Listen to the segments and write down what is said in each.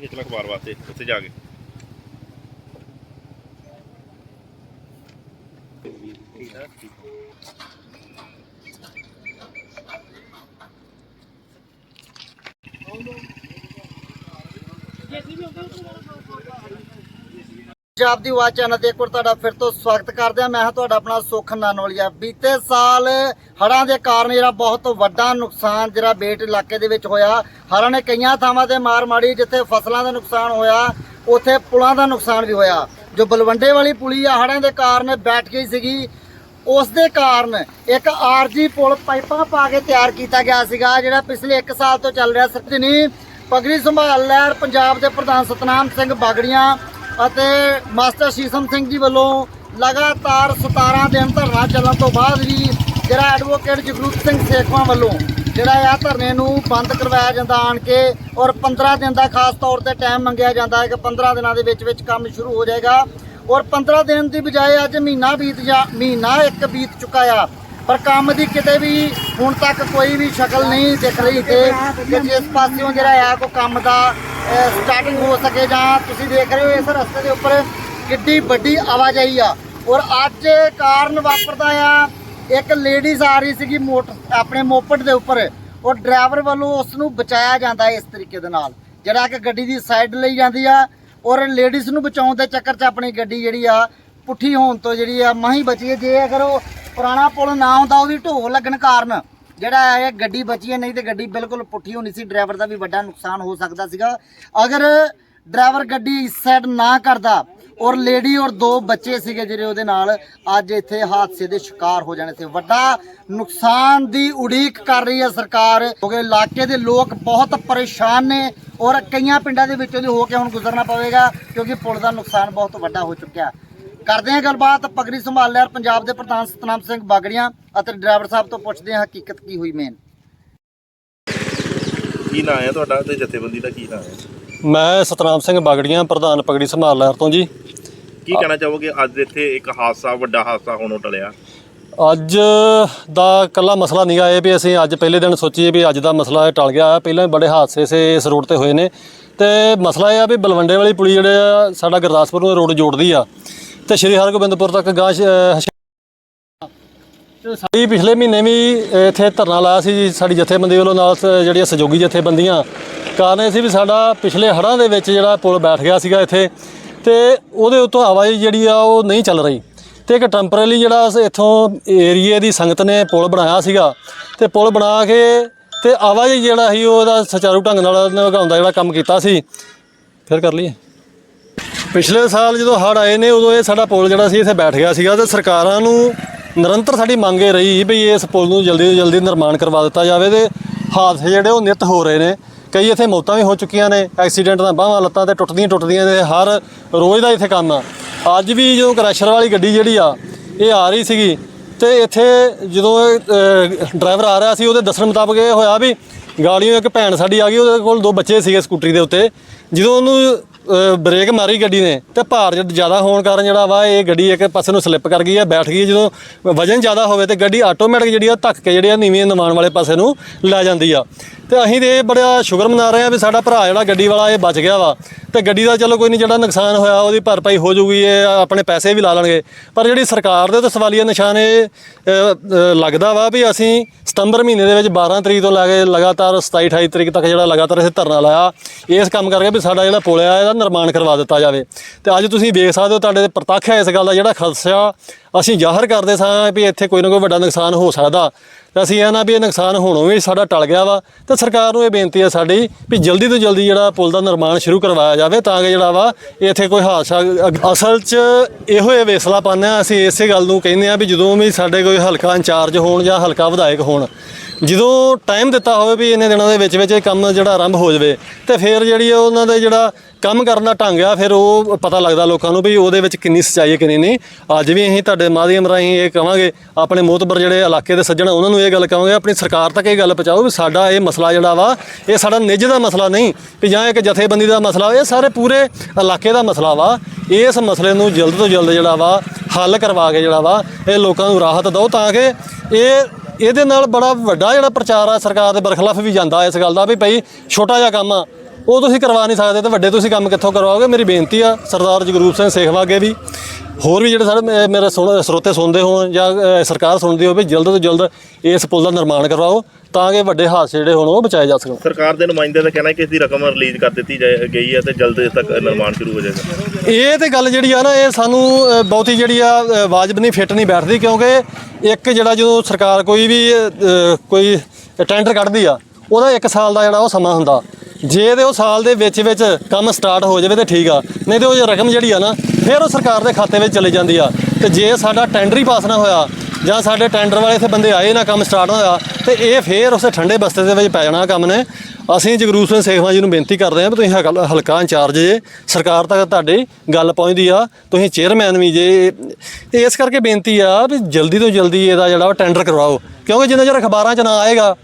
ਖਿੱਚਲਾ ਅਖਬਾਰ ਵਾਸਤੇ ਉੱਥੇ ਜਾ ਕੇ। ਪੰਜਾਬ ਦੀ ਆਵਾਜ਼ ਚੈਨਲ ਤੇ ਇੱਕ ਵਾਰ ਤੁਹਾਡਾ ਫਿਰ ਤੋਂ ਸਵਾਗਤ ਕਰਦੇ ਹਾਂ। ਮੈਂ ਹਾਂ ਤੁਹਾਡਾ ਆਪਣਾ ਸੁਖ ਨਾਨੋਲੀਆ। ਬੀਤੇ ਸਾਲ ਹੜ੍ਹਾਂ ਦੇ ਕਾਰਨ ਜਿਹੜਾ ਬਹੁਤ ਵੱਡਾ ਨੁਕਸਾਨ ਜਿਹੜਾ ਬੇਟ ਇਲਾਕੇ ਦੇ ਵਿੱਚ ਹੋਇਆ, ਹੜ੍ਹਾਂ ਨੇ ਕਈਆਂ ਥਾਵਾਂ ਤੇ ਮਾਰ ਮਾਰੀ ਜਿੱਥੇ ਫਸਲਾਂ ਦਾ ਨੁਕਸਾਨ ਹੋਇਆ, ਉੱਥੇ ਪੁਲਾਂ ਦਾ ਨੁਕਸਾਨ ਵੀ ਹੋਇਆ। ਜੋ ਬਲਵੰਡੇ ਵਾਲੀ ਪੁਲੀ ਆ, ਹੜ੍ਹਾਂ ਦੇ ਕਾਰਨ ਬੈਠ ਗਈ ਸੀਗੀ। ਉਸ ਦੇ ਕਾਰਨ ਇੱਕ ਆਰਜੀ ਪੁਲ ਪਾਈਪਾਂ ਪਾ ਕੇ ਤਿਆਰ ਕੀਤਾ ਗਿਆ ਸੀਗਾ, ਜਿਹੜਾ ਪਿਛਲੇ 1 ਸਾਲ ਤੋਂ ਚੱਲ ਰਿਹਾ ਸਤਨੀ ਪਗੜੀ ਸੰਭਾਲ ਲਹਿਰ ਪੰਜਾਬ ਦੇ ਪ੍ਰਧਾਨ ਸਤਨਾਮ ਸਿੰਘ ਬਾਗੜੀਆਂ ਅਤੇ ਮਾਸਟਰ ਸ਼ੀਸ਼ਮ ਸਿੰਘ ਜੀ ਵੱਲੋਂ ਲਗਾਤਾਰ 17 ਦਿਨ ਧਰਨਾ ਚੱਲਣ ਤੋਂ ਬਾਅਦ ਵੀ ਜਿਹੜਾ ਐਡਵੋਕੇਟ ਜਗਰੂਪ ਸਿੰਘ ਸੇਖਵਾਂ ਵੱਲੋਂ ਜਿਹੜਾ ਆ ਧਰਨੇ ਨੂੰ ਬੰਦ ਕਰਵਾਇਆ ਜਾਂਦਾ ਆਣ ਕੇ ਔਰ 15 ਦਿਨ ਦਾ ਖਾਸ ਤੌਰ ਤੇ ਟਾਈਮ ਮੰਗਿਆ ਜਾਂਦਾ ਹੈ ਕਿ 15 ਦਿਨਾਂ ਦੇ ਵਿੱਚ ਵਿੱਚ ਕੰਮ ਸ਼ੁਰੂ ਹੋ ਜਾਏਗਾ। ਔਰ 15 ਦਿਨ ਦੀ ਬਜਾਏ ਅੱਜ ਮਹੀਨਾ ਬੀਤ ਜਾ, ਮਹੀਨਾ ਇੱਕ ਬੀਤ ਚੁੱਕਾ ਆ। ਪਰ ਕੰਮ ਦੀ ਕਿਤੇ ਵੀ ਹੁਣ ਤੱਕ ਕੋਈ ਵੀ ਸ਼ਕਲ ਨਹੀਂ ਦਿਖ ਰਹੀ ਕਿ ਕਿ ਜਿਸ ਪਾਸਿਓਂ ਜਿਹੜਾ ਆ ਕੋ ਕੰਮ ਦਾ ਸਟਾਰਟਿੰਗ ਹੋ ਸਕੇ ਜਾਂ ਤੁਸੀਂ ਦੇਖ ਰਹੇ ਹੋ ਇਸ ਰਸਤੇ ਦੇ ਉੱਪਰ ਕਿੱਡੀ ਵੱਡੀ ਆਵਾਜਾਈ ਆ। ਔਰ ਅੱਜ ਕਾਰਨ ਵਾਪਰਦਾ ਆ, ਇੱਕ ਲੇਡੀਜ਼ ਆ ਰਹੀ ਸੀਗੀ ਮੋਟਰ ਆਪਣੇ ਮੋਪੜ ਦੇ ਉੱਪਰ। ਔਰ ਡਰਾਈਵਰ ਵੱਲੋਂ ਉਸ ਨੂੰ ਬਚਾਇਆ ਜਾਂਦਾ ਇਸ ਤਰੀਕੇ ਦੇ ਨਾਲ। ਜਿਹੜਾ ਕਿ ਗੱਡੀ ਦੀ ਸਾਈਡ ਲਈ ਜਾਂਦੀ ਆ, ਔਰ ਲੇਡੀਜ਼ ਨੂੰ ਬਚਾਉਣ ਦੇ ਚੱਕਰ 'ਚ ਆਪਣੀ ਗੱਡੀ ਜਿਹੜੀ ਆ ਪੁੱਠੀ ਹੋਣ ਤੋਂ ਜਿਹੜੀ ਆ ਮਾਹੀ ਬਚੀ ਹੈ ਜੇ ਅਗਰ ਉਹ ਪੁਰਾਣਾ ਪੁਲ ਨਾ ਹੁੰਦਾ ਉਹਦੀ ਢੋਹ ਲੱਗਣ ਕਾਰਨ ਜਿਹੜਾ ਹੈ ਗੱਡੀ ਬਚੀ ਹੈ ਨਹੀਂ ਤੇ ਗੱਡੀ ਬਿਲਕੁਲ ਪੁੱਠੀ ਹੋਣੀ ਸੀ, ਡਰਾਈਵਰ ਦਾ ਵੀ ਵੱਡਾ ਨੁਕਸਾਨ ਹੋ ਸਕਦਾ ਸੀਗਾ। ਅਗਰ ਡਰਾਈਵਰ ਗੱਡੀ ਇਸ ਸਾਈਡ ਨਾ ਕਰਦਾ, ਔਰ ਲੇਡੀ ਔਰ ਦੋ ਬੱਚੇ ਸੀਗੇ ਜਿਹੜੇ ਉਹਦੇ ਨਾਲ, ਅੱਜ ਇੱਥੇ ਹਾਦਸੇ ਦੇ ਸ਼ਿਕਾਰ ਹੋ ਜਾਣੇ ਸੀ। ਵੱਡਾ ਨੁਕਸਾਨ ਦੀ ਉਡੀਕ ਕਰ ਰਹੀ ਹੈ ਸਰਕਾਰ, ਕਿਉਂਕਿ ਇਲਾਕੇ ਦੇ ਲੋਕ ਬਹੁਤ ਪਰੇਸ਼ਾਨ ਨੇ, ਔਰ ਕਈਆਂ ਪਿੰਡਾਂ ਦੇ ਵਿੱਚੋਂ ਦੀ ਹੋ ਕੇ ਹੁਣ ਗੁਜ਼ਰਨਾ ਪਵੇਗਾ, ਕਿਉਂਕਿ ਪੁਲ ਦਾ ਨੁਕਸਾਨ ਬਹੁਤ ਵੱਡਾ ਹੋ ਚੁੱਕਿਆ। ਕਰਦੇ ਹਾਂ ਗੱਲਬਾਤ ਪਗੜੀ ਸੰਭਾਲ ਲਿਆ ਪੰਜਾਬ ਦੇ ਪ੍ਰਧਾਨ ਸਤਨਾਮ ਸਿੰਘ ਬਾਗੜੀਆਂ ਅਤੇ ਡਰਾਈਵਰ ਸਾਹਿਬ ਤੋਂ ਪੁੱਛਦੇ ਹਾਂ ਹਕੀਕਤ ਕੀ ਹੋਈ ਮੇਨ। ਕੀ ਨਾਂ ਹੈ ਤੁਹਾਡਾ ਤੇ ਜਥੇਬੰਦੀ ਦਾ ਕੀ ਨਾਂ ਹੈ? ਮੈਂ ਸਤਨਾਮ ਸਿੰਘ ਬਾਗੜੀਆਂ ਪ੍ਰਧਾਨ ਪਗੜੀ ਸੰਭਾਲ ਲਹਿਰ ਤੋਂ ਜੀ। ਕੀ ਕਹਿਣਾ ਚਾਹੋਗੇ? ਅੱਜ ਇੱਥੇ ਇੱਕ ਹਾਦਸਾ ਵੱਡਾ ਹਾਦਸਾ ਹੋਣੋਂ ਟਲਿਆ। ਅੱਜ ਦਾ ਕੱਲਾ ਮਸਲਾ ਨਹੀਂ ਆਏ ਵੀ ਅਸੀਂ ਅੱਜ ਪਹਿਲੇ ਦਿਨ ਸੋਚੀਏ ਵੀ ਅੱਜ ਦਾ ਮਸਲਾ ਇਹ ਟਲ ਗਿਆ ਪਹਿਲਾਂ ਵੀ ਬੜੇ ਹਾਦਸੇ ਸੇ ਇਸ ਰੋਡ ਤੇ ਹੋਏ ਨੇ। ਤੇ ਮਸਲਾ ਇਹ ਆ ਵੀ ਬਲਵੰਡੇ ਵਾਲੀ ਪੁਲੀ ਜਿਹੜੇ ਆ ਸਾਡਾ ਗੁਰਦਾਸਪੁਰ ਨੂੰ ਰੋਡ ਜੋੜਦੀ ਆ। ਤੇ ਸ਼੍ਰੀ ਹਰਗੋਬਿੰਦਪੁਰ ਤੱਕ ਗਾਂ ਤੇ ਸਾਡੀ ਪਿਛਲੇ ਮਹੀਨੇ ਵੀ ਇੱਥੇ ਧਰਨਾ ਲਾਇਆ ਸੀ ਜੀ ਸਾਡੀ ਜਥੇਬੰਦੀ ਵੱਲੋਂ ਨਾਲ ਜਿਹੜੀਆਂ ਸਹਿਯੋਗੀ ਜਥੇਬੰਦੀਆਂ। ਕਾਰਨ ਇਹ ਸੀ ਵੀ ਸਾਡਾ ਪਿਛਲੇ ਹੜ੍ਹਾਂ ਦੇ ਵਿੱਚ ਜਿਹੜਾ ਪੁਲ ਬੈਠ ਗਿਆ ਸੀਗਾ ਇੱਥੇ ਤੇ ਉਹਦੇ ਉੱਤੋਂ ਆਵਾਜਾਈ ਜਿਹੜੀ ਆ ਉਹ ਨਹੀਂ ਚੱਲ ਰਹੀ। ਤੇ ਇੱਕ ਟੈਂਪਰੇਰੀ ਜਿਹੜਾ ਅਸੀਂ ਇੱਥੋਂ ਏਰੀਏ ਦੀ ਸੰਗਤ ਨੇ ਪੁਲ ਬਣਾਇਆ ਸੀਗਾ ਤੇ ਪੁਲ ਬਣਾ ਕੇ ਤੇ ਆਵਾਜਾਈ ਜਿਹੜਾ ਸੀ ਉਹਦਾ ਸੁਚਾਰੂ ਢੰਗ ਨਾਲ ਦਾ ਜਿਹੜਾ ਕੰਮ ਕੀਤਾ ਸੀ। ਫਿਰ ਕਰ ਲਈਏ। ਪਿਛਲੇ ਸਾਲ ਜਦੋਂ ਹੜ੍ਹ ਆਏ ਨੇ, ਉਦੋਂ ਇਹ ਸਾਡਾ ਪੁਲ ਜਿਹੜਾ ਸੀ, ਇੱਥੇ ਬੈਠ ਗਿਆ ਸੀਗਾ ਤੇ ਸਰਕਾਰਾਂ ਨੂੰ ਨਿਰੰਤਰ ਸਾਡੀ ਮੰਗ ਇਹ ਰਹੀ ਵੀ ਇਸ ਪੁਲ ਨੂੰ ਜਲਦੀ ਤੋਂ ਜਲਦੀ ਨਿਰਮਾਣ ਕਰਵਾ ਦਿੱਤਾ ਜਾਵੇ ਤੇ ਹਾਦਸੇ ਜਿਹੜੇ ਉਹ ਨਿਤ ਹੋ ਰਹੇ ਨੇ। ਕਈ ਇੱਥੇ ਮੌਤਾਂ ਵੀ ਹੋ ਚੁੱਕੀਆਂ ਨੇ, ਐਕਸੀਡੈਂਟ ਨਾਲ ਬਾਹਾਂ ਲੱਤਾਂ ਤੇ ਟੁੱਟਦੀਆਂ ਟੁੱਟਦੀਆਂ ਨੇ, ਹਰ ਰੋਜ਼ ਦਾ ਇੱਥੇ ਕੰਮ ਆ। ਅੱਜ ਵੀ ਜਦੋਂ ਕ੍ਰੈਸ਼ਰ ਵਾਲੀ ਗੱਡੀ ਜਿਹੜੀ ਆ, ਇਹ ਆ ਰਹੀ ਸੀਗੀ ਤੇ ਇੱਥੇ ਜਦੋਂ ਡਰਾਈਵਰ ਆ ਰਿਹਾ ਸੀ, ਉਹਦੇ ਦੱਸਣ ਮੁਤਾਬਕ ਇਹ ਹੋਇਆ ਵੀ ਗਾੜੀਆਂ ਇੱਕ ਭੈਣ ਸਾਡੀ ਆ ਗਈ, ਉਹਦੇ ਕੋਲ ਦੋ ਬੱਚੇ ਸੀਗੇ ਸਕੂਟਰੀ ਦੇ ਉੱਤੇ। ਜਦੋਂ ਉਹਨੂੰ ਅ, ਬ੍ਰੇਕ ਮਾਰੀ ਗੱਡੀ ਨੇ ਤੇ ਭਾਰ ਜਦ ਜ਼ਿਆਦਾ ਹੋਣ ਕਾਰਨ ਜਿਹੜਾ ਵਾ ਇਹ ਗੱਡੀ ਇੱਕ ਪਾਸੇ ਨੂੰ ਸਲਿੱਪ ਕਰ ਗਈ ਹੈ ਬੈਠ ਗਈ ਹੈ। ਜਦੋਂ ਵਜਨ ਜ਼ਿਆਦਾ ਹੋਵੇ ਤੇ ਗੱਡੀ ਆਟੋਮੈਟਿਕ ਜਿਹੜੀ ਆ ਧੱਕ ਕੇ ਜਿਹੜੀ ਆ ਨੀਵੀਂ ਨਿਵਾਣ ਵਾਲੇ ਪਾਸੇ ਨੂੰ ਲੈ ਜਾਂਦੀ ਆ ਤੇ ਅਸੀਂ ਤੇ ਇਹ ਬੜਾ ਸ਼ੁਕਰ ਮਨਾ ਰਹੇ ਆ ਵੀ ਸਾਡਾ ਭਰਾ ਜਿਹੜਾ ਗੱਡੀ ਵਾਲਾ ਇਹ ਬਚ ਗਿਆ ਵਾ ਤੇ ਗੱਡੀ ਦਾ ਚਲੋ ਕੋਈ ਨਹੀਂ, ਜਿਹੜਾ ਨੁਕਸਾਨ ਹੋਇਆ ਉਹਦੀ ਭਰਪਾਈ ਹੋ ਜੂਗੀ ਇਹ ਆਪਣੇ ਪੈਸੇ ਵੀ ਲਾ ਲੈਣਗੇ। ਪਰ ਜਿਹੜੀ ਸਰਕਾਰ ਦੇ ਤੇ ਸਵਾਲੀਆ ਨਿਸ਼ਾਨ ਇਹ ਲੱਗਦਾ ਵਾ ਵੀ ਅਸੀਂ ਸਤੰਬਰ ਮਹੀਨੇ ਦੇ ਵਿੱਚ 12 ਤਰੀਕ ਤੋਂ ਲੈ ਕੇ ਲਗਾਤਾਰ 27 28 ਤਰੀਕ ਤੱਕ ਜਿਹੜਾ ਲਗਾਤਾਰ ਅਸੀਂ ਧਰਨਾ ਲਾਇਆ, ਇਸ ਕੰਮ ਕਰਕੇ ਵੀ ਸਾਡਾ ਜਿਹੜਾ ਪੁਲ ਆ, ਇਹਦਾ ਨਿਰਮਾਣ ਕਰਵਾ ਦਿੱਤਾ ਜਾਵੇ। ਤੇ ਅੱਜ ਤੁਸੀਂ ਵੇਖ ਸਕਦੇ ਹੋ, ਤੁਹਾਡੇ ਤੇ ਪ੍ਰਤੱਖ ਹੈ ਇਸ ਗੱਲ ਦਾ ਜਿਹੜਾ ਖਦਸ਼ਾ ਅਸੀਂ ਜ਼ਾਹਰ ਕਰਦੇ ਸਾਂ ਵੀ ਇੱਥੇ ਕੋਈ ਨਾ ਕੋਈ ਵੱਡਾ ਨੁਕਸਾਨ ਹੋ ਸਕਦਾ। ਤੇ ਅਸੀਂ ਇਹ ਨਾ ਵੀ ਇਹ ਨੁਕਸਾਨ ਹੋਣੋਂ ਵੀ ਸਾਡਾ ਟਲ ਗਿਆ ਵਾ। ਤੇ ਸਰਕਾਰ ਨੂੰ ਇਹ ਬੇਨਤੀ ਹੈ ਸਾਡੀ ਵੀ ਜਲਦੀ ਤੋਂ ਜਲਦੀ ਜਿਹੜਾ ਪੁਲ ਦਾ ਨਿਰਮਾਣ ਸ਼ੁਰੂ ਕਰਵਾਇਆ ਜਾਵੇ ਤਾਂ ਕਿ ਜਿਹੜਾ ਵਾ ਇੱਥੇ ਕੋਈ ਹਾਦਸਾ ਅਸਲ 'ਚ ਇਹੋ ਇਹ ਵੇਸਲਾ ਪਾਉਂਦੇ ਹਾਂ ਅਸੀਂ ਇਸੇ ਗੱਲ ਨੂੰ ਕਹਿੰਦੇ ਆ ਵੀ ਜਦੋਂ ਵੀ ਸਾਡੇ ਕੋਈ ਹਲਕਾ ਇੰਚਾਰਜ ਹੋਣ ਜਾਂ ਹਲਕਾ ਵਿਧਾਇਕ ਹੋਣ ਜਦੋਂ ਟਾਈਮ ਦਿੱਤਾ ਹੋਵੇ ਵੀ ਇੰਨੇ ਦਿਨਾਂ ਦੇ ਵਿੱਚ ਵਿੱਚ ਇਹ ਕੰਮ ਜਿਹੜਾ ਆਰੰਭ ਹੋ ਜਾਵੇ, ਤੇ ਫਿਰ ਜਿਹੜੀ ਉਹਨਾਂ ਦਾ ਜਿਹੜਾ ਕੰਮ ਕਰਨ ਦਾ ਢੰਗ ਆ, ਫਿਰ ਉਹ ਪਤਾ ਲੱਗਦਾ ਲੋਕਾਂ ਨੂੰ ਵੀ ਉਹਦੇ ਵਿੱਚ ਕਿੰਨੀ ਸੱਚਾਈ ਹੈ ਕਿੰਨੀ ਨਹੀਂ। ਅੱਜ ਵੀ ਅਸੀਂ ਤੁਹਾਡੇ ਮਾਧਿਅਮ ਰਾਹੀਂ ਇਹ ਕਹਾਂਗੇ ਆਪਣੇ ਮੋਤਬਰ ਜਿਹੜੇ ਇਲਾਕੇ ਦੇ ਸੱਜਣ ਉਹਨਾਂ ਨੂੰ ਇਹ ਗੱਲ ਕਹਾਂਗੇ ਆਪਣੀ ਸਰਕਾਰ ਤੱਕ ਇਹ ਗੱਲ ਪਹੁੰਚਾਓ ਵੀ ਸਾਡਾ ਇਹ ਮਸਲਾ ਜਿਹੜਾ ਵਾ, ਇਹ ਸਾਡਾ ਨਿੱਜ ਦਾ ਮਸਲਾ ਨਹੀਂ, ਵੀ ਜਾਂ ਇੱਕ ਜਥੇਬੰਦੀ ਦਾ ਮਸਲਾ, ਇਹ ਸਾਰੇ ਪੂਰੇ ਇਲਾਕੇ ਦਾ ਮਸਲਾ ਵਾ। ਇਸ ਮਸਲੇ ਨੂੰ ਜਲਦ ਤੋਂ ਜਲਦ ਜਿਹੜਾ ਵਾ ਹੱਲ ਕਰਵਾ ਕੇ ਜਿਹੜਾ ਵਾ, ਇਹ ਲੋਕਾਂ ਨੂੰ ਰਾਹਤ ਦਿਓ ਤਾਂ ਕਿ ਇਹ ਇਹਦੇ ਨਾਲ ਬੜਾ ਵੱਡਾ ਜਿਹੜਾ ਪ੍ਰਚਾਰ ਆ ਸਰਕਾਰ ਦੇ ਬਰਖਲਾਫ ਵੀ ਜਾਂਦਾ ਇਸ ਗੱਲ ਦਾ ਵੀ ਭਾਈ ਛੋਟਾ ਜਿਹਾ ਕੰਮ ਆ। ਉਹ ਤੁਸੀਂ ਕਰਵਾ ਨਹੀਂ ਸਕਦੇ ਤੇ ਵੱਡੇ ਤੁਸੀਂ ਕੰਮ ਕਿੱਥੋਂ ਕਰਵਾਓਗੇ? ਮੇਰੀ ਬੇਨਤੀ ਆ ਸਰਦਾਰ ਜਗਰੂਪ ਸਿੰਘ ਸੇਖਵਾ ਅੱਗੇ ਵੀ। ਹੋਰ ਵੀ ਜਿਹੜੇ ਸਾਡੇ ਮੇਰੇ ਸੁਣ ਸਰੋਤੇ ਸੁਣਦੇ ਹੋਣ ਜਾਂ ਅ, ਸਰਕਾਰ ਸੁਣਦੀ ਹੋਵੇ ਜਲਦ ਤੋਂ ਜਲਦ ਇਸ ਪੁਲ ਦਾ ਨਿਰਮਾਣ ਕਰਵਾਓ। ਤਾਂ ਕਿ ਵੱਡੇ ਹਾਦਸੇ ਜਿਹੜੇ ਹੋਣ ਉਹ ਬਚਾਏ ਜਾ ਸਕਣ। ਸਰਕਾਰ ਦੇ ਨੁਮਾਇੰਦੇ ਦਾ ਕਹਿਣਾ ਹੈ ਕਿ ਇਸ ਦੀ ਰਕਮ ਰਿਲੀਜ਼ ਕਰ ਦਿੱਤੀ ਜਾਏ- ਗਈ ਹੈ ਤੇ ਜਲਦ ਤੱਕ ਨਿਰਮਾਣ ਸ਼ੁਰੂ ਹੋ ਜਾਏਗਾ। ਇਹ ਤੇ ਗੱਲ ਜਿਹੜੀ ਆ ਨਾ ਇਹ ਸਾਨੂੰ ਬਹੁਤੀ ਜਿਹੜੀ ਆ ਵਾਜਬ ਨਹੀਂ ਫਿੱਟ ਨਹੀਂ ਬੈਠਦੀ ਕਿਉਂਕਿ ਇੱਕ ਜਿਹੜਾ ਜਦੋਂ ਸਰਕਾਰ ਕੋਈ ਵੀ ਕੋਈ ਟੈਂਡਰ ਕੱਢਦੀ ਆ ਉਹਦਾ 1 ਸਾਲ ਦਾ ਜਿਹੜਾ ਉਹ ਸਮਾਂ ਹੁੰਦਾ। ਜੇ ਤੇ ਉਹ ਸਾਲ ਦੇ ਵਿੱਚ ਵਿੱਚ ਕੰਮ ਸਟਾਰਟ ਹੋ ਜਾਵੇ ਤੇ ਠੀਕ ਆ ਨਹੀਂ ਤੇ ਉਹ ਰਕਮ ਜਿਹੜੀ ਆ ਨਾ ਫਿਰ ਉਹ ਸਰਕਾਰ ਦੇ ਖਾਤੇ ਵਿੱਚ ਚਲੀ ਜਾਂਦੀ ਆ। ਤੇ ਜੇ ਸਾਡਾ ਟੈਂਡਰ ਹੀ ਪਾਸ ਨਾ ਹੋਇਆ ਜਾਂ ਸਾਡੇ ਟੈਂਡਰ ਵਾਲੇ ਇੱਥੇ ਬੰਦੇ ਆਏ ਨਾ ਕੰਮ ਸਟਾਰਟ ਹੋਇਆ, ਤੇ ਇਹ ਫੇਰ ਉਸੇ ਠੰਡੇ ਬਸਤੇ ਦੇ ਵਿੱਚ ਪੈ ਜਾਣਾ ਕੰਮ ਨੇ। ਅਸੀਂ ਜਗਰੂਪ ਸਿੰਘ ਸੇਖਵਾਂ ਜੀ ਨੂੰ ਬੇਨਤੀ ਕਰਦੇ ਹਾਂ ਵੀ ਤੁਸੀਂ ਹਲ- ਹਲਕਾ ਇੰਚਾਰਜ ਜੇ, ਸਰਕਾਰ ਤੱਕ ਤੁਹਾਡੀ ਗੱਲ ਪਹੁੰਚਦੀ ਆ, ਤੁਸੀਂ ਚੇਅਰਮੈਨ ਵੀ ਜੇ। ਇਸ ਕਰਕੇ ਬੇਨਤੀ ਆ ਵੀ ਜਲਦੀ ਤੋਂ ਜਲਦੀ ਇਹਦਾ ਜਿਹੜਾ ਵਾ ਟੈਂਡਰ ਕਰਵਾਓ, ਕਿਉਂਕਿ ਜਿੰਨਾ ਚਿਰ ਅਖਬਾਰਾਂ 'ਚ ਨਾ ਆਏਗਾ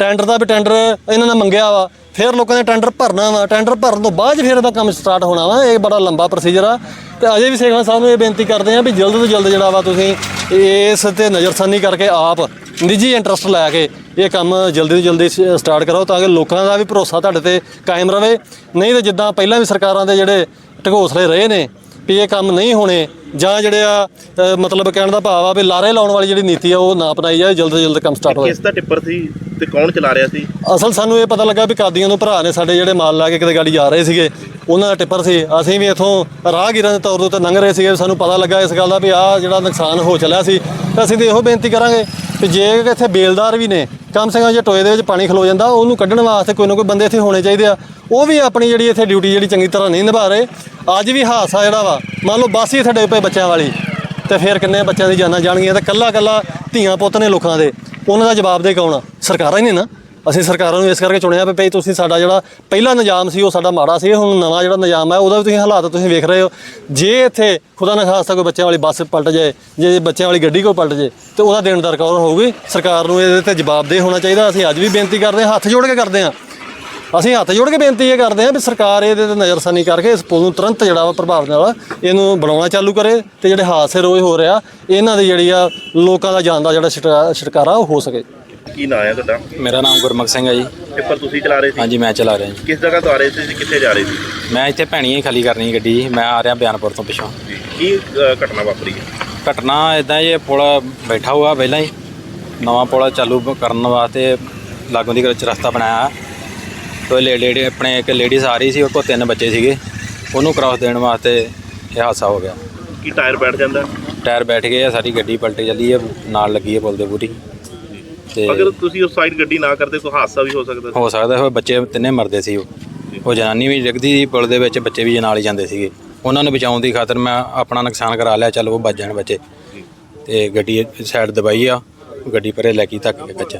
ਟੈਂਡਰ ਦਾ ਵੀ ਟੈਂਡਰ ਇਹਨਾਂ ਨੇ ਮੰਗਿਆ ਵਾ ਫਿਰ ਲੋਕਾਂ ਨੇ ਟੈਂਡਰ ਭਰਨਾ ਵਾ ਟੈਂਡਰ ਭਰਨ ਤੋਂ ਬਾਅਦ ਫਿਰ ਇਹਦਾ ਕੰਮ ਸਟਾਰਟ ਹੋਣਾ ਵਾ ਇਹ ਬੜਾ ਲੰਬਾ ਪ੍ਰੋਸੀਜਰ ਆ। ਤੇ ਅਜੇ ਵੀ ਸੇਖਵਾਂ ਸਾਹਿਬ ਨੂੰ ਇਹ ਬੇਨਤੀ ਕਰਦੇ ਆ ਵੀ ਜਲਦ ਤੋਂ ਜਲਦ ਜਿਹੜਾ ਵਾ ਤੁਸੀਂ ਇਸ ਤੇ ਨਜ਼ਰਸਾਨੀ ਕਰਕੇ ਆਪ ਨਿੱਜੀ ਇੰਟਰਸਟ ਲੈ ਕੇ ਇਹ ਕੰਮ ਜਲਦੀ ਤੋਂ ਜਲਦੀ ਸਟਾਰਟ ਕਰੋ ਤਾਂ ਕਿ ਲੋਕਾਂ ਦਾ ਵੀ ਭਰੋਸਾ ਤੁਹਾਡੇ ਤੇ ਕਾਇਮ ਰਵੇ। ਨਹੀਂ ਤੇ ਜਿੱਦਾਂ ਪਹਿਲਾਂ ਵੀ ਸਰਕਾਰਾਂ ਦੇ ਜਿਹੜੇ ਢਗੋਸਲੇ ਰਹੇ ਨੇ ਵੀ ਇਹ ਕੰਮ ਨਹੀਂ ਹੋਣੇ ਜਾਂ ਜਿਹੜੇ ਆ ਮਤਲਬ ਕਹਿਣ ਦਾ ਭਾਵ ਆ ਵੀ ਲਾਰੇ ਲਾਉਣ ਵਾਲੀ ਜਿਹੜੀ ਨੀਤੀ ਆ ਉਹ ਨਾ ਅਪਣਾਈ ਜਾਏ ਜਲਦ ਤੋਂ ਜਲਦ ਕੰਮ ਸਟਾਰਟ ਹੋਏ। ਕਿਸ ਦਾ ਟਿੱਪਰ ਸੀ? ਤੇ ਕੌਣ ਚਲਾ ਰਿਹਾ ਸੀ? ਅਸਲ ਸਾਨੂੰ ਇਹ ਪਤਾ ਲੱਗਾ ਵੀ ਕਾਦੀਆਂ ਤੋਂ ਭਰਾ ਨੇ ਸਾਡੇ ਜਿਹੜੇ ਮਾਲ ਲਾ ਕੇ ਕਿਤੇ ਗਾੜੀ ਜਾ ਰਹੇ ਸੀਗੇ। ਉਹਨਾਂ ਦਾ ਟਿੱਪਰ ਸੀ। ਅਸੀਂ ਵੀ ਇਥੋਂ ਰਾਹਗੀਰਾਂ ਦੇ ਤੌਰ ਦੇ ਉੱਤੇ ਲੰਘ ਰਹੇ ਸੀਗੇ ਸਾਨੂੰ ਪਤਾ ਲੱਗਾ ਇਸ ਗੱਲ ਦਾ ਵੀ ਆਹ ਜਿਹੜਾ ਨੁਕਸਾਨ ਹੋ ਚੱਲਿਆ ਸੀ। ਤਾਂ ਅਸੀਂ ਤੇ ਇਹੋ ਬੇਨਤੀ ਕਰਾਂਗੇ ਕਿ ਜੇ ਇੱਥੇ ਬੇਲਦਾਰ ਵੀ ਨੇ ਕਮ ਸੇ ਕਮ ਜੇ ਟੋਏ ਦੇ ਵਿੱਚ ਪਾਣੀ ਖਲੋ ਜਾਂਦਾ, ਉਹਨੂੰ ਕੱਢਣ ਵਾਸਤੇ ਕੋਈ ਨਾ ਕੋਈ ਬੰਦੇ ਇੱਥੇ ਹੋਣੇ ਚਾਹੀਦੇ ਆ। ਉਹ ਵੀ ਆਪਣੀ ਜਿਹੜੀ ਇੱਥੇ ਡਿਊਟੀ ਜਿਹੜੀ ਚੰਗੀ ਤਰ੍ਹਾਂ ਨਹੀਂ ਨਿਭਾ ਰਹੇ। ਅੱਜ ਵੀ ਹਾਦਸਾ ਜਿਹੜਾ ਵਾ, ਮੰਨ ਲਓ ਬੱਸ ਹੀ ਇੱਥੇ ਡਿੱਗ ਪਏ ਬੱਚਿਆਂ ਵਾਲੀ, ਤੇ ਫਿਰ ਕਿੰਨੇ ਬੱਚਿਆਂ ਦੀ ਜਾਨਾਂ ਜਾਣਗੀਆਂ, ਤੇ ਕੱਲਾ ਕੱਲਾ ਧੀਆਂ ਪੁੱਤ ਨੇ ਲੋਕਾਂ ਦੇ। ਉਹਨਾਂ ਦਾ ਜਵਾਬਦੇਹ ਕੌਣ ਆ? ਸਰਕਾਰਾਂ ਹੀ ਨੇ ਨਾ। ਅਸੀਂ ਸਰਕਾਰਾਂ ਨੂੰ ਇਸ ਕਰਕੇ ਚੁਣਿਆ ਵੀ ਭਈ ਤੁਸੀਂ ਸਾਡਾ ਜਿਹੜਾ ਪਹਿਲਾ ਨਿਜ਼ਾਮ ਸੀ, ਉਹ ਸਾਡਾ ਮਾੜਾ ਸੀ, ਹੁਣ ਨਵਾਂ ਜਿਹੜਾ ਨਿਜ਼ਾਮ ਹੈ, ਉਹਦਾ ਵੀ ਤੁਸੀਂ ਹਾਲਾਤ ਤੁਸੀਂ ਵੇਖ ਰਹੇ ਹੋ। ਜੇ ਇੱਥੇ ਖੁਦਾ ਨਾ ਖਾਸਤਾ ਕੋਈ ਬੱਚਿਆਂ ਵਾਲੀ ਬੱਸ ਪਲਟ ਜਾਏ, ਜੇ ਬੱਚਿਆਂ ਵਾਲੀ ਗੱਡੀ ਕੋਈ ਪਲਟ ਜਾਏ, ਤੇ ਉਹਦਾ ਦੇਣਦਾਰ ਕੌਣ ਹੋਊਗੀ? ਸਰਕਾਰ ਨੂੰ ਇਹਦੇ ਤੇ ਜਵਾਬਦੇਹ ਹੋਣਾ ਚਾਹੀਦਾ। ਅਸੀਂ ਅੱਜ ਵੀ ਬੇਨਤੀ ਕਰਦੇ ਹਾਂ, ਹੱਥ ਜੋੜ ਕੇ ਕਰਦੇ ਹਾਂ। ਅਸੀਂ ਹੱਥ ਜੋੜ ਕੇ ਬੇਨਤੀ ਇਹ ਕਰਦੇ ਹਾਂ ਵੀ ਸਰਕਾਰ ਇਹਦੇ ਤੇ ਨਜ਼ਰਸਾਨੀ ਕਰਕੇ ਇਸ ਪੁਲ ਨੂੰ ਤੁਰੰਤ ਜਿਹੜਾ ਵਾ ਪ੍ਰਭਾਵ ਨਾਲ ਇਹਨੂੰ ਬਣਾਉਣਾ ਚਾਲੂ ਕਰੇ ਤੇ ਜਿਹੜੇ ਹਾਦਸੇ ਰੋਜ਼ ਹੋ ਰਿਹਾ ਇਹਨਾਂ ਦੀ ਜਿਹੜੀ ਆ ਲੋਕਾਂ ਦਾ ਜਾਨ ਦਾ ਜਿਹੜਾ ਛੁਟਕਾ- ਛੁਟਕਾਰਾ ਉਹ ਹੋ ਸਕੇ। ਕੀ ਨਾਂ ਹੈ ਤੁਹਾਡਾ? ਮੇਰਾ ਨਾਮ ਗੁਰਮੁਖ ਸਿੰਘ ਹੈ ਜੀ। ਟਿੱਪਰ ਤੁਸੀਂ ਚਲਾ ਰਹੇ ਸੀ? ਹਾਂਜੀ ਮੈਂ ਚਲਾ ਰਿਹਾ ਜੀ। ਕਿਸ ਜਗ੍ਹਾ ਤੋਂ ਆ ਰਹੇ ਸੀ ਕਿੱਥੇ ਜਾ ਰਹੇ ਸੀ? ਮੈਂ ਇੱਥੇ ਭੈਣੀਆਂ ਹੀ ਖਾਲੀ ਕਰਨੀ ਗੱਡੀ ਜੀ। ਮੈਂ ਆ ਰਿਹਾ ਬਿਆਨਪੁਰ ਤੋਂ ਪਿੱਛੋਂ। ਕੀ ਘਟਨਾ ਵਾਪਰੀ ਹੈ? ਘਟਨਾ ਇਦਾਂ ਇਹ ਪੁਲ ਬੈਠਾ ਹੋਇਆ ਪਹਿਲਾਂ ਹੀ। ਨਵਾਂ ਪੁਲ ਚਾਲੂ ਕਰਨ ਵਾਸਤੇ ਲਾਗੋਂ ਦੀ ਰਸਤਾ ਬਣਾਇਆ। ਤੋ ਲੇਡੀ ਆਪਣੇ ਇੱਕ ਲੇਡੀਜ਼ ਆ ਰਹੀ ਸੀ ਉਹ ਕੋਲ ਤਿੰਨ ਬੱਚੇ ਸੀਗੇ। ਉਹਨੂੰ ਕ੍ਰਾਸ ਦੇਣ ਵਾਸਤੇ ਇਹ ਹਾਦਸਾ ਹੋ ਗਿਆ। ਕੀ ਟਾਇਰ ਬੈਠ ਜਾਂਦਾ? ਟਾਇਰ ਬੈਠ ਗਏ ਆ ਸਾਰੀ ਗੱਡੀ ਪਲਟ ਚੱਲੀ ਹੈ ਨਾਲ ਲੱਗੀ ਹੈ ਪੁਲ ਦੇ ਪੂਰੀ ਤੇ ਅਗਰ ਤੁਸੀਂ ਉਸ ਸਾਈਡ ਗੱਡੀ ਨਾ ਕਰਦੇ ਕੋਈ ਹਾਦਸਾ ਵੀ ਹੋ ਸਕਦਾ ਹੋ ਸਕਦਾ ਹੋਵੇ ਬੱਚੇ ਤਿੰਨੇ ਮਰਦੇ ਸੀ ਉਹ। ਉਹ ਜਨਾਨੀ ਵੀ ਡਿੱਗਦੀ ਸੀ ਪੁਲ ਦੇ ਵਿੱਚ ਬੱਚੇ ਵੀ ਨਾਲ ਹੀ ਜਾਂਦੇ ਸੀਗੇ। ਉਹਨਾਂ ਨੂੰ ਬਚਾਉਣ ਦੀ ਖਾਤਰ ਮੈਂ ਆਪਣਾ ਨੁਕਸਾਨ ਕਰਾ ਲਿਆ ਚਲ ਉਹ ਬਚ ਜਾਣ ਬੱਚੇ। ਤੇ ਗੱਡੀ ਸਾਈਡ ਦਬਾਈ ਆ ਗੱਡੀ ਪਰੇ ਲੈ ਕੇ ਧੱਕ ਕੇ ਕੱਚਾ।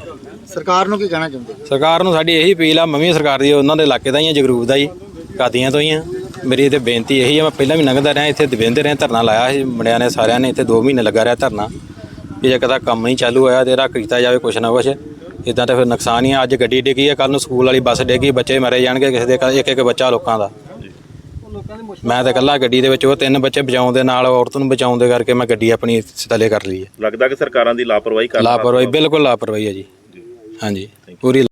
ਸਰਕਾਰ ਨੂੰ ਕੀ ਕਹਿਣਾ ਚਾਹੁੰਦੇ ਸਰਕਾਰ ਨੂੰ ਸਾਡੀ ਇਹੀ ਅਪੀਲ ਆ ਮੈਂ ਵੀ ਸਰਕਾਰ ਦੀ ਉਹਨਾਂ ਦੇ ਇਲਾਕੇ ਦਾ ਹੀ ਆ ਜਗਰੂਪ ਦਾ ਹੀ ਕਾਦੀਆਂ ਤੋਂ ਹੀ ਆ। ਮੇਰੀ ਤੇ ਬੇਨਤੀ ਇਹੀ ਆ ਮੈਂ ਪਹਿਲਾਂ ਵੀ ਲੰਘਦਾ ਰਿਹਾ ਇੱਥੇ ਦਵਿੰਦਰ ਰਹੇ ਧਰਨਾ ਲਾਇਆ ਸੀ ਮੁੰਡਿਆਂ ਨੇ ਸਾਰਿਆਂ ਨੇ ਇੱਥੇ 2 ਮਹੀਨੇ ਲੱਗਾ ਰਿਹਾ ਧਰਨਾ। ਵੀ ਜੇ ਕਦਾ ਕੰਮ ਨਹੀਂ ਚਾਲੂ ਹੋਇਆ ਤੇ ਇਹਦਾ ਕੀਤਾ ਜਾਵੇ ਕੁਛ ਨਾ ਕੁਛ ਇਦਾਂ ਤਾਂ ਫਿਰ ਨੁਕਸਾਨ ਹੀ ਆ। ਅੱਜ ਗੱਡੀ ਡਿੱਗੀ ਆ ਕੱਲ ਨੂੰ ਸਕੂਲ ਵਾਲੀ ਬੱਸ ਡਿੱਗੀ ਬੱਚੇ ਮਰੇ ਜਾਣਗੇ ਕਿਸੇ ਦੇ ਇੱਕ ਇੱਕ ਬੱਚਾ ਲੋਕਾਂ ਦਾ। ਮੈਂ ਤਾਂ ਇਕੱਲਾ ਗੱਡੀ ਦੇ ਵਿੱਚ ਉਹ ਤਿੰਨ ਬੱਚੇ ਬਚਾਉਣ ਦੇ ਨਾਲ ਔਰਤ ਨੂੰ ਬਚਾਉਣ ਦੇ ਕਰਕੇ ਮੈਂ ਗੱਡੀ ਆਪਣੀ ਸਤਲੇ ਕਰ ਲਈ ਹੈ ਲੱਗਦਾ ਕਿ ਸਰਕਾਰਾਂ ਦੀ ਲਾਪਰਵਾਹੀ ਕਰ ਲਾਪਰਵਾਹੀ ਬਿਲਕੁਲ ਲਾਪਰਵਾਹੀ ਹੈ ਜੀ। ਹਾਂਜੀ ਪੂਰੀ